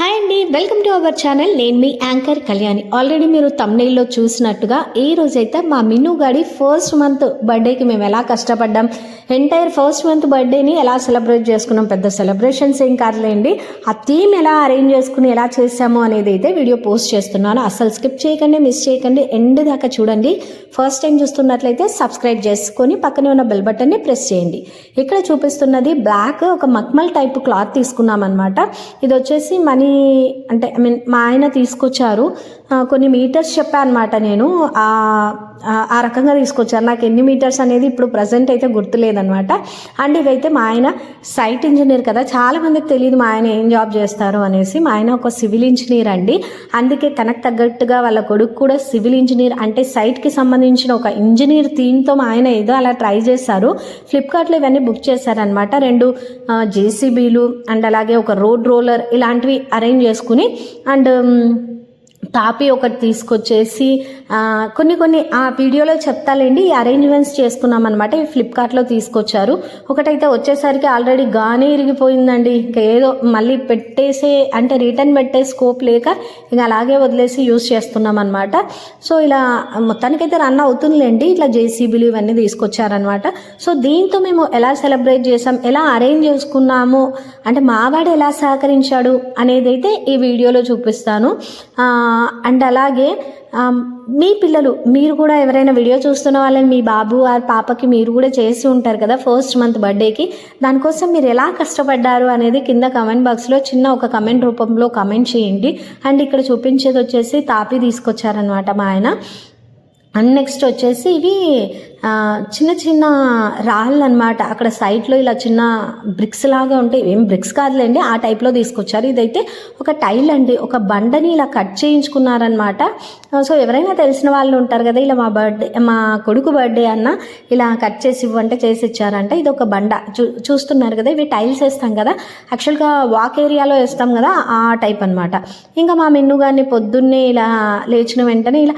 Hi అండి welcome to our channel. నేను మీ anchor Kalyani. Already మీరు తమ్నైల్లో చూసినట్టుగా ఈ రోజైతే మా మిన్ను గాడి ఫస్ట్ మంత్ బర్త్డేకి మేము ఎలా కష్టపడ్డాం ఎంటైర్ ఫస్ట్ మంత్ బర్త్డేని ఎలా సెలబ్రేట్ చేసుకున్నాం పెద్ద సెలబ్రేషన్స్ ఏం కాదులేండి ఆ థీమ్ ఎలా అరేంజ్ చేసుకుని ఎలా చేసాము అనేది అయితే వీడియో పోస్ట్ చేస్తున్నాను. అసలు స్కిప్ చేయకండి మిస్ చేయకండి. ఎండ్ దాకా చూడండి. ఫస్ట్ టైం చూస్తున్నట్లయితే సబ్స్క్రైబ్ చేసుకొని పక్కనే ఉన్న బెల్ బటన్ని ప్రెస్ చేయండి. ఇక్కడ చూపిస్తున్నది బ్లాక్ ఒక మక్మల్ టైప్ క్లాత్ తీసుకున్నాం అనమాట ఇది వచ్చేసి మనీ అంటే ఐ మీన్ మా ఆయన తీసుకొచ్చారు. కొన్ని మీటర్స్ చెప్పాను అనమాట నేను. ఆ ఆ రకంగా తీసుకొచ్చారు. నాకు ఎన్ని మీటర్స్ అనేది ఇప్పుడు ప్రజెంట్ అయితే గుర్తులేదనమాట అండ్ ఇవైతే మా ఆయన సైట్ ఇంజనీర్ కదా చాలా మందికి తెలియదు మా ఆయన ఏం జాబ్ చేస్తారు అనేసి. మా ఆయన ఒక సివిల్ ఇంజనీర్ అండి. అందుకే కనెక్ట్ తగ్గట్టుగా వాళ్ళ కొడుకు కూడా సివిల్ ఇంజనీర్ అంటే సైట్కి సంబంధించిన ఒక ఇంజనీర్ థీమ్తో మా ఆయన ఏదో అలా ట్రై చేశారు. ఫ్లిప్కార్ట్లో ఇవన్నీ బుక్ చేశారనమాట రెండు జేసీబీలు అండ్ అలాగే ఒక రోడ్ రోలర్ ఇలాంటివి అరేంజ్ చేసుకుని అండ్ తాపి ఒకటి తీసుకొచ్చేసి కొన్ని కొన్ని ఆ వీడియోలో చెప్తాలేండి ఈ అరేంజ్మెంట్స్ చేసుకున్నాం అనమాట ఈ ఫ్లిప్కార్ట్లో తీసుకొచ్చారు. ఒకటైతే వచ్చేసరికి ఆల్రెడీ గానే ఇరిగిపోయిందండి. ఇంకా ఏదో మళ్ళీ పెట్టేసే అంటే రిటర్న్ పెట్టే స్కోప్ లేక ఇంకా అలాగే వదిలేసి యూస్ చేస్తున్నాం అనమాట సో ఇలా మొత్తానికైతే రన్ అవుతుందిలేండి ఇట్లా జేసీబీలు ఇవన్నీ తీసుకొచ్చారనమాట సో దీంతో మేము ఎలా సెలబ్రేట్ చేసాం ఎలా అరేంజ్ చేసుకున్నాము అంటే మావాడు ఎలా సహకరించాడు అనేది అయితే ఈ వీడియోలో చూపిస్తాను. అండ్ అలాగే మీ పిల్లలు మీరు కూడా ఎవరైనా వీడియో చూస్తున్న వాళ్ళని మీ బాబు ఆ పాపకి మీరు కూడా చేసి ఉంటారు కదా ఫస్ట్ మంత్ బర్త్డేకి దానికోసం మీరు ఎలా కష్టపడ్డారు అనేది కింద కమెంట్ బాక్స్లో చిన్న ఒక కమెంట్ రూపంలో కమెంట్ చేయండి. అండ్ ఇక్కడ చూపించేది వచ్చేసి తాపి తీసుకొచ్చారనమాట మా ఆయన. అండ్ నెక్స్ట్ వచ్చేసి ఇవి చిన్న చిన్న రాళ్ళు అనమాట అక్కడ సైట్లో ఇలా చిన్న బ్రిక్స్ లాగా ఉంటాయి. ఏం బ్రిక్స్ కాదులేండి ఆ టైప్లో తీసుకొచ్చారు. ఇదైతే ఒక టైల్ అండి. ఒక బండని ఇలా కట్ చేయించుకున్నారనమాట సో ఎవరైనా తెలిసిన వాళ్ళు ఉంటారు కదా ఇలా మా బర్త్డే మా కొడుకు బర్త్డే అన్న ఇలా కట్ చేసి ఇవ్వంటే చేసి ఇచ్చారంట ఇది ఒక బండ. చూ చూస్తున్నారు కదా ఇవి టైల్స్ వేస్తాం కదా. యాక్చువల్గా వాక్ ఏరియాలో వేస్తాం కదా ఆ టైప్ అనమాట ఇంకా మా మెన్ను గారిని పొద్దున్నే ఇలా లేచిన వెంటనే ఇలా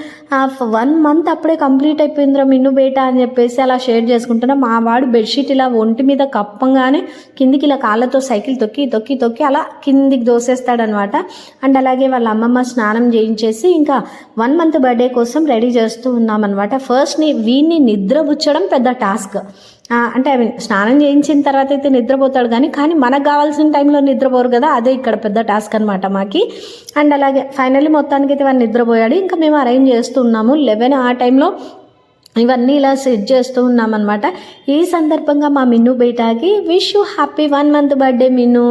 వన్ మంత్ అప్పుడే కంప్లీట్ అయిపోయిందిరా మిన్ను బేట అని చెప్పేసి అలా షేర్ చేసుకుంటున్నా. మా వాడు బెడ్షీట్ ఇలా ఒంటి మీద కప్పంగానే కిందికి ఇలా కాళ్ళతో సైకిల్ తొక్కి తొక్కి తొక్కి అలా కిందికి దోసేస్తాడనమాట. అండ్ అలాగే వాళ్ళ అమ్మమ్మ స్నానం చేయించేసి ఇంకా వన్ మంత్ బర్త్డే కోసం రెడీ చేస్తూ ఉన్నామన్నమాట ఫస్ట్ని వీడిని నిద్రపుచ్చడం పెద్ద టాస్క్. అంటే ఐ మీన్ స్నానం చేయించిన తర్వాత అయితే నిద్రపోతాడు కానీ కానీ మనకు కావాల్సిన టైంలో నిద్రపోరు కదా అదే ఇక్కడ పెద్ద టాస్క్ అనమాట మాకి. అండ్ అలాగే ఫైనల్లీ మొత్తానికి అయితే వాడు నిద్రపోయాడు. ఇంకా మేము అరేంజ్ చేస్తున్నాము లెవెన్ ఆ టైంలో ఇవన్నీ ఇలా సెట్ చేస్తూ ఉన్నామన్నమాట. ఈ సందర్భంగా మా మిన్ను బయటకి wish you happy one month birthday Minnu.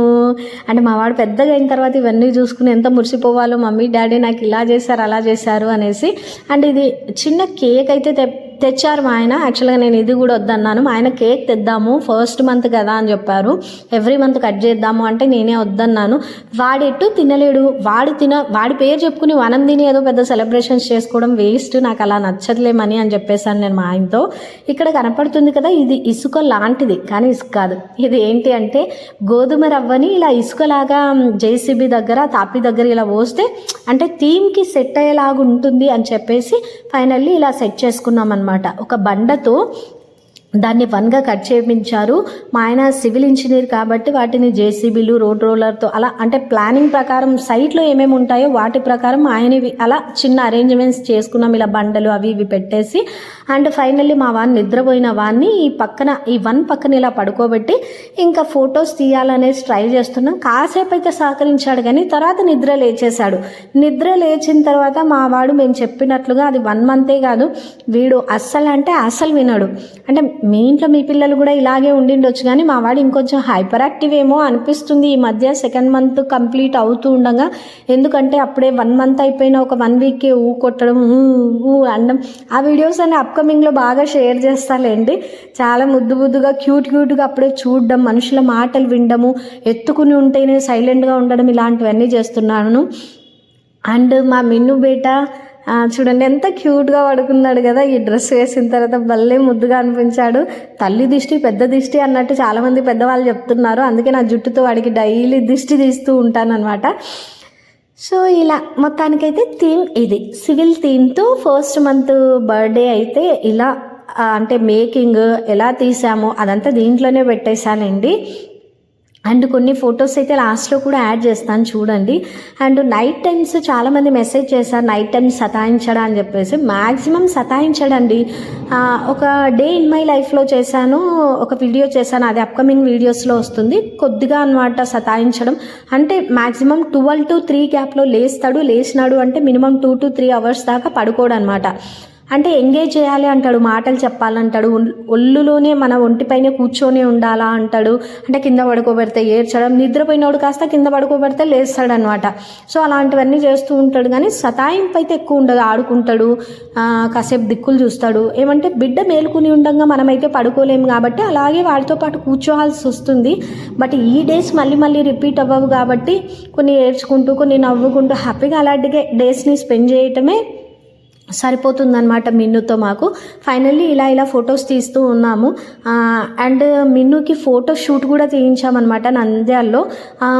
అంటే మా వాడు పెద్దగా అయిన తర్వాత ఇవన్నీ చూసుకుని ఎంత మురిసిపోవాలో మమ్మీ డాడీ నాకు ఇలా చేశారు అలా చేశారు అనేసి. అండ్ ఇది చిన్న కేక్ అయితే తె తెచ్చారు మా ఆయన. యాక్చువల్గా నేను ఇది కూడా వద్దన్నాను. మా ఆయన కేక్ తెద్దాము ఫస్ట్ మంత్ కదా అని చెప్పారు. ఎవ్రీ మంత్ కట్ చేద్దాము అంటే నేనే వద్దన్నాను. వాడు ఎటు తినలేడు. వాడు తిన వాడి పేరు చెప్పుకుని వనం తిని ఏదో పెద్ద సెలబ్రేషన్స్ చేసుకోవడం వేస్ట్. నాకు అలా నచ్చట్లేమని అని చెప్పేసాను నేను మా ఆయనతో. ఇక్కడ కనపడుతుంది కదా ఇది ఇసుక లాంటిది. కానీ ఇసుక కాదు. ఇది ఏంటి అంటే గోధుమ రవ్వని ఇలా ఇసుకలాగా జేసీబీ దగ్గర తాపి దగ్గర ఇలా పోస్తే అంటే థీమ్కి సెట్ అయ్యేలాగా ఉంటుంది అని చెప్పేసి ఫైనల్లీ ఇలా సెట్ చేసుకున్నాం అనమాట అనమాట ఒక బండతో దాన్ని వన్గా కట్ చేయించారు మా ఆయన సివిల్ ఇంజనీర్ కాబట్టి వాటిని జేసీబీలు రోడ్ రోలర్తో అలా అంటే ప్లానింగ్ ప్రకారం సైట్లో ఏమేమి ఉంటాయో వాటి ప్రకారం ఆయన అలా చిన్న అరేంజ్మెంట్స్ చేసుకున్నాం. ఇలా బండలు అవి ఇవి పెట్టేసి అండ్ ఫైనల్లీ మా వాడిని నిద్రపోయిన వాడిని ఈ పక్కన ఈ వన్ పక్కన ఇలా పడుకోబెట్టి ఇంకా ఫొటోస్ తీయాలనేసి ట్రై చేస్తున్నాం. కాసేపు అయితే సహకరించాడు కానీ తర్వాత నిద్ర లేచేశాడు. నిద్ర లేచిన తర్వాత మా వాడు మేము చెప్పినట్లుగా అది వన్ మంతే కాదు. వీడు అస్సలు అంటే అస్సలు వినడు. అంటే మీ ఇంట్లో మీ పిల్లలు కూడా ఇలాగే ఉండిండొచ్చు కానీ మా వాడు ఇంకొంచెం హైపర్ యాక్టివ్ ఏమో అనిపిస్తుంది. ఈ మధ్య సెకండ్ మంత్ కంప్లీట్ అవుతూ ఉండగా ఎందుకంటే అప్పుడే వన్ మంత్ అయిపోయిన ఒక వన్ వీక్కే ఊ కొట్టడం ఊ ఊ అనడం. ఆ వీడియోస్ అన్ని అప్కమింగ్లో బాగా షేర్ చేస్తాలేండి చాలా ముద్దు ముద్దుగా క్యూట్ క్యూట్గా అప్పుడే చూడడం మనుషుల మాటలు వినడము ఎత్తుకుని ఉంటేనే సైలెంట్గా ఉండడం ఇలాంటివన్నీ చేస్తున్నాను. అండ్ మా మిన్ను బేట చూడండి ఎంత క్యూట్గా పడుకున్నాడు కదా. ఈ డ్రెస్ వేసిన తర్వాత భలే ముద్దుగా అనిపించాడు. తల్లి దిష్టి పెద్ద దిష్టి అన్నట్టు చాలామంది పెద్దవాళ్ళు చెప్తున్నారు. అందుకే నా జుట్టుతో వాడికి డైలీ దిష్టి తీస్తూ ఉంటానన్నమాట. సో ఇలా మొత్తానికైతే థీమ్ ఇది. సివిల్ థీమ్తో ఫస్ట్ మంత్ బర్త్డే అయితే ఇలా అంటే మేకింగ్ ఎలా తీసామో అదంతా దీంట్లోనే పెట్టేశానండి. అండ్ కొన్ని ఫొటోస్ అయితే లాస్ట్లో కూడా యాడ్ చేస్తాను చూడండి. అండ్ నైట్ టైమ్స్ చాలామంది మెసేజ్ చేశారు నైట్ టైమ్స్ సతాయించడా? అని చెప్పేసి. మ్యాక్సిమం సతాయించడండి. ఒక డే ఇన్ మై లైఫ్లో చేశాను ఒక వీడియో చేశాను అది అప్కమింగ్ వీడియోస్లో వస్తుంది. కొద్దిగా అనమాట సతాయించడం. అంటే మ్యాక్సిమం ట్వెల్వ్ టు త్రీ గ్యాప్లో లేస్తాడు లేచినాడు అంటే minimum two to three hours దాకా పడుకోడు అనమాట అంటే ఎంగేజ్ చేయాలి అంటాడు మాటలు చెప్పాలంటాడు ఒళ్ళులోనే మన ఒంటిపైనే కూర్చొని ఉండాలా అంటాడు. అంటే కింద పడుకోబెడితే ఏడ్చడం నిద్రపోయినోడు కాస్త కింద పడుకోబెడితే లేస్తాడు అనమాట సో అలాంటివన్నీ చేస్తూ ఉంటాడు. కానీ సతాయింపు అయితే ఎక్కువ ఉండదు. ఆడుకుంటాడు కాసేపు దిక్కులు చూస్తాడు. ఏమంటే బిడ్డ మేలుకుని ఉండగా మనమైతే పడుకోలేము కాబట్టి అలాగే వాడితో పాటు కూర్చోవాల్సి వస్తుంది. బట్ ఈ డేస్ మళ్ళీ మళ్ళీ రిపీట్ అవ్వవు కాబట్టి కొన్ని ఏడ్చుకుంటూ కొన్ని నవ్వుకుంటూ హ్యాపీగా అలాంటి డేస్ని స్పెండ్ చేయటమే సరిపోతుందన్నమాట మిన్నుతో మాకు. ఫైనల్లీ ఇలా ఇలా ఫొటోస్ తీస్తూ ఉన్నాము. అండ్ మిన్నుకి ఫోటో షూట్ కూడా తీయించామన్నమాట నంద్యాల్లో.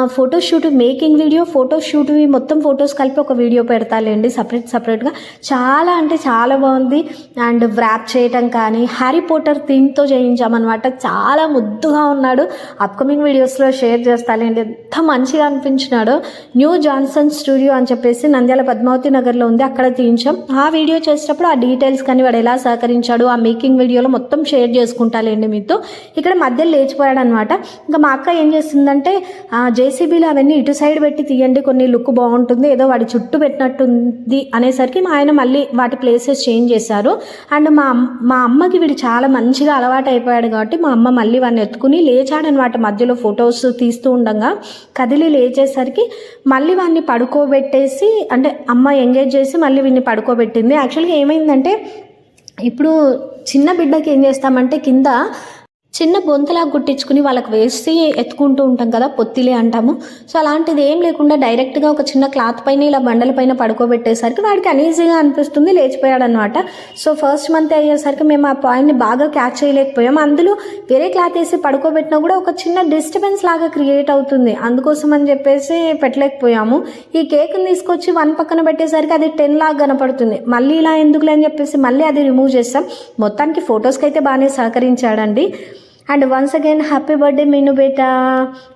Photo shoot making video photo షూట్వి మొత్తం ఫొటోస్ కలిపి ఒక వీడియో పెడతాలేండి సపరేట్ సపరేట్గా చాలా అంటే చాలా బాగుంది. అండ్ వ్రాప్ చేయటం కానీ హ్యారీ పోటర్ థీమ్తో చేయించామన్నమాట. చాలా ముద్దుగా ఉన్నాడు. అప్కమింగ్ వీడియోస్లో షేర్ చేస్తాలేండి ఎంత మంచిగా అనిపించినాడో. న్యూ జాన్సన్ స్టూడియో అని చెప్పేసి నంద్యాల పద్మావతి నగర్లో ఉంది. అక్కడ తీయించాం. ఆ వీడియో చేసేటప్పుడు ఆ డీటెయిల్స్ కానీ వాడు ఎలా సహకరించాడు ఆ మేకింగ్ వీడియోలో మొత్తం షేర్ చేసుకుంటాలేండి మీతో. ఇక్కడ మధ్యలో లేచిపోయాడు అనమాట ఇంకా మా అక్క ఏం చేస్తుందంటే జేసీబీలు అవన్నీ ఇటు సైడ్ పెట్టి తీయండి కొన్ని లుక్ బాగుంటుంది ఏదో వాడి చుట్టూ పెట్టినట్టుంది అనేసరికి మా ఆయన మళ్ళీ వాటి ప్లేసెస్ చేంజ్ చేశారు. అండ్ మా మా అమ్మకి వీడు చాలా మంచిగా అలవాటు అయిపోయాడు కాబట్టి మా అమ్మ మళ్ళీ వాడిని ఎత్తుకుని లేచాడనమాట. మధ్యలో ఫొటోస్ తీస్తూ ఉండగా కదిలి లేచేసరికి మళ్ళీ వాడిని పడుకోబెట్టేసి అంటే అమ్మ ఎంగేజ్ చేసి మళ్ళీ వీడిని పడుకోబెట్టింది. యాక్చువల్గా ఏమైందంటే ఇప్పుడు చిన్న బిడ్డకి ఏం చేస్తామంటే కింద చిన్న బొంతలా గుట్టించుకుని వాళ్ళకి వేసి ఎత్తుకుంటూ ఉంటాం కదా పొత్తిలే అంటాము. సో అలాంటిది ఏం లేకుండా డైరెక్ట్గా ఒక చిన్న క్లాత్ పైన ఇలా బండల పైన పడుకోబెట్టేసరికి వాడికి అనీజీగా అనిపిస్తుంది లేచిపోయాడు అనమాట సో ఫస్ట్ మంత్ అయ్యేసరికి మేము ఆ పాయింట్ని బాగా క్యాచ్ చేయలేకపోయాం. అందులో వేరే క్లాత్ వేసి పడుకోబెట్టినా కూడా ఒక చిన్న డిస్టర్బెన్స్ లాగా క్రియేట్ అవుతుంది. అందుకోసం అని చెప్పేసి పెట్టలేకపోయాము. ఈ కేక్ని తీసుకొచ్చి వన్ పక్కన పెట్టేసరికి అది టెన్ లాగా కనపడుతుంది. మళ్ళీ ఇలా ఎందుకులే అని చెప్పేసి మళ్ళీ అది రిమూవ్ చేస్తాం. మొత్తానికి ఫొటోస్కి అయితే బాగానే సహకరించాడండి. And once again happy birthday Meenu బేట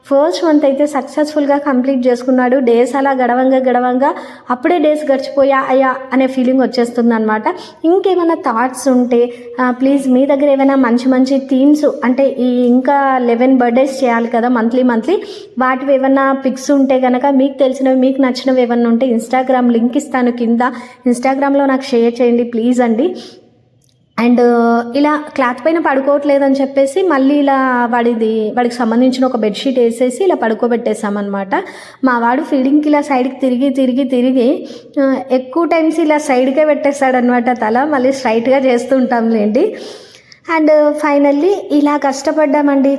ఫస్ట్ మంత్ అయితే సక్సెస్ఫుల్గా కంప్లీట్ చేసుకున్నాడు. డేస్ అలా గడవంగా గడవంగా అప్పుడే డేస్ గడిచిపోయా అయ్యా అనే ఫీలింగ్ వచ్చేస్తుంది అనమాట ఇంకేమైనా థాట్స్ ఉంటే ప్లీజ్ మీ దగ్గర ఏమైనా మంచి మంచి థీమ్స్ అంటే ఈ ఇంకా లెవెన్ బర్త్డేస్ చేయాలి కదా మంత్లీ మంత్లీ వాటివి ఏమైనా పిక్స్ ఉంటే కనుక మీకు తెలిసినవి మీకు నచ్చినవి ఏమైనా ఉంటే ఇన్స్టాగ్రామ్ లింక్ ఇస్తాను కింద. ఇన్స్టాగ్రామ్లో నాకు షేర్ చేయండి ప్లీజ్ అండి. అండ్ ఇలా క్లాత్ పైన పడుకోవట్లేదని చెప్పేసి మళ్ళీ ఇలా వాడిది వాడికి సంబంధించిన ఒక బెడ్షీట్ వేసేసి ఇలా పడుకోబెట్టేసామన్నమాట మా వాడు ఫీడింగ్కి ఇలా సైడ్కి తిరిగి తిరిగి తిరిగి ఎక్కువ టైమ్స్ ఇలా సైడ్కే పెట్టేస్తాడనమాట తల మళ్ళీ స్ట్రైట్గా చేస్తూ ఉంటాంలేండి అండ్ ఫైనల్లీ ఇలా కష్టపడ్డామండి.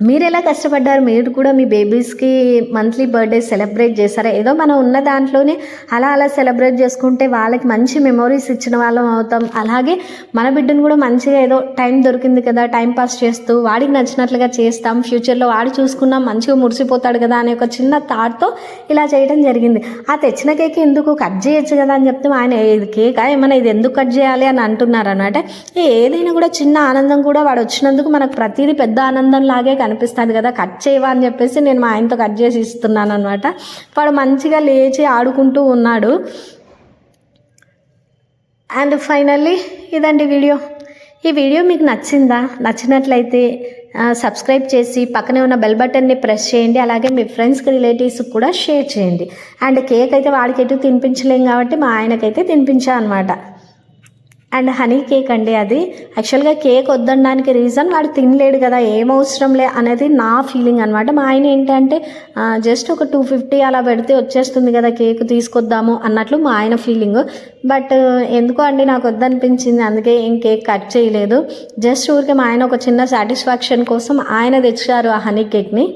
మీరు ఎలా కష్టపడ్డారు? మీరు కూడా మీ బేబీస్కి మంత్లీ బర్త్డే సెలబ్రేట్ చేశారా? ఏదో మనం ఉన్న దాంట్లోనే అలా అలా సెలబ్రేట్ చేసుకుంటే వాళ్ళకి మంచి మెమొరీస్ ఇచ్చిన వాళ్ళం అవుతాం. అలాగే మన బిడ్డను కూడా మంచిగా ఏదో టైం దొరికింది కదా టైం పాస్ చేస్తూ వాడికి నచ్చినట్లుగా చేస్తాం. ఫ్యూచర్లో వాడు చూసుకున్నాం మంచిగా మురిసిపోతాడు కదా అనే ఒక చిన్న థాట్తో ఇలా చేయడం జరిగింది. ఆ తెచ్చిన కేక్ ఎందుకు? కట్ చేయొచ్చు కదా అని చెప్తే ఆయన ఇది కేకా? ఇది ఎందుకు కట్ చేయాలి? అని అంటున్నారు అన్నమాట ఏదైనా కూడా చిన్న ఆనందం కూడా వాడు వచ్చినందుకు మనకు ప్రతిదీ పెద్ద ఆనందం లాగే కనిపిస్తుంది కదా కట్ చేయవా అని చెప్పేసి నేను మా ఆయనతో కట్ చేసి ఇస్తున్నాను అనమాట వాడు మంచిగా లేచి ఆడుకుంటూ ఉన్నాడు. అండ్ ఫైనల్లీ ఇదండి వీడియో. ఈ వీడియో మీకు నచ్చిందా? నచ్చినట్లయితే సబ్స్క్రైబ్ చేసి పక్కనే ఉన్న బెల్ బటన్ని ప్రెస్ చేయండి. అలాగే మీ ఫ్రెండ్స్కి రిలేటివ్స్కి కూడా షేర్ చేయండి. అండ్ కేక్ అయితే వాడికి ఎటు తినిపించలేం కాబట్టి మా ఆయనకైతే తినిపించా అనమాట అండ్ హనీ కేక్ అండి అది. యాక్చువల్గా కేక్ వద్దనడానికి రీజన్ వాడు తినలేడు కదా ఏం అవసరం లే అనేది నా ఫీలింగ్ అనమాట మా ఆయన ఏంటంటే జస్ట్ ఒక టూ ఫిఫ్టీ అలా పెడితే వచ్చేస్తుంది కదా కేక్ తీసుకొద్దాము అన్నట్లు మా ఆయన ఫీలింగ్. బట్ ఎందుకో అండి నాకు వద్దనిపించింది అందుకే ఏం కేక్ కట్ చేయలేదు. జస్ట్ ఊరికే మా ఆయన ఒక చిన్న సాటిస్ఫాక్షన్ కోసం ఆయన తెచ్చారు ఆ హనీ కేక్ని.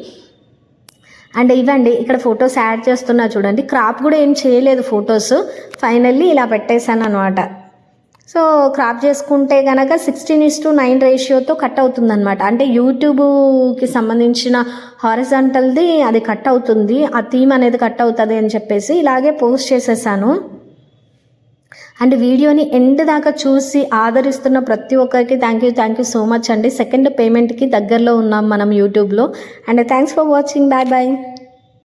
అండ్ ఇవ్వండి ఇక్కడ ఫొటోస్ యాడ్ చేస్తున్నా చూడండి. క్రాప్ కూడా ఏం చేయలేదు ఫొటోస్. ఫైనల్లీ ఇలా పెట్టేశాను అనమాట సో క్రాప్ చేసుకుంటే కనుక సిక్స్టీన్ ఇస్ టు నైన్ రేషియోతో కట్ అవుతుందన్నమాట. అంటే యూట్యూబ్కి సంబంధించిన హారిజాంటల్ది అది కట్ అవుతుంది ఆ థీమ్ అనేది కట్ అవుతుంది అని చెప్పేసి ఇలాగే పోస్ట్ చేసేసాను. అండ్ వీడియోని ఎండ్ దాకా చూసి ఆదరిస్తున్న ప్రతి ఒక్కరికి thank you thank you so much అండి. సెకండ్ పేమెంట్కి దగ్గరలో ఉన్నాం మనం యూట్యూబ్లో and thanks for watching bye bye